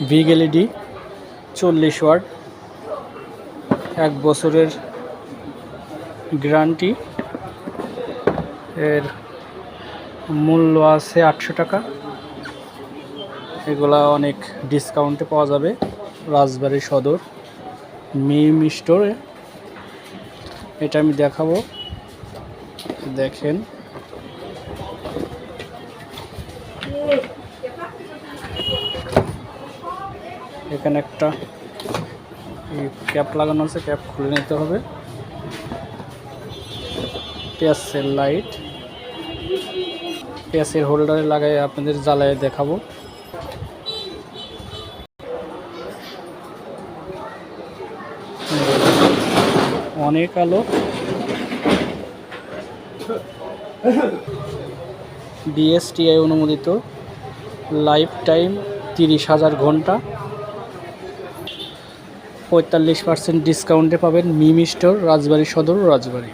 Big LED চল্লিশ watt এক বছরের গ্যারান্টি। এর মূল্য আছে আটশো টাকা। এগুলা অনেক ডিসকাউন্টে পাওয়া যাবে। রাজবাড়ি সদর, মিম স্টোরে। এটা আমি দেখাবো। দেখেন। এখানে একটা ক্যাপ লাগানো আছে, ক্যাপ খুলে নিতে হবে। পেঁয়াজের লাইট। পেঁয়াজের হোল্ডারে লাগাই আপনাদের জ্বালায় দেখাবো। অনেক আলো। বিএসটিআই অনুমোদিত। লাইফ টাইম তিরিশ হাজার ঘণ্টা। পঁয়তাল্লিশ পার্সেন্ট ডিসকাউন্টে পাবেন মিমি স্টোর রাজবাড়ি সদর রাজবাড়ি।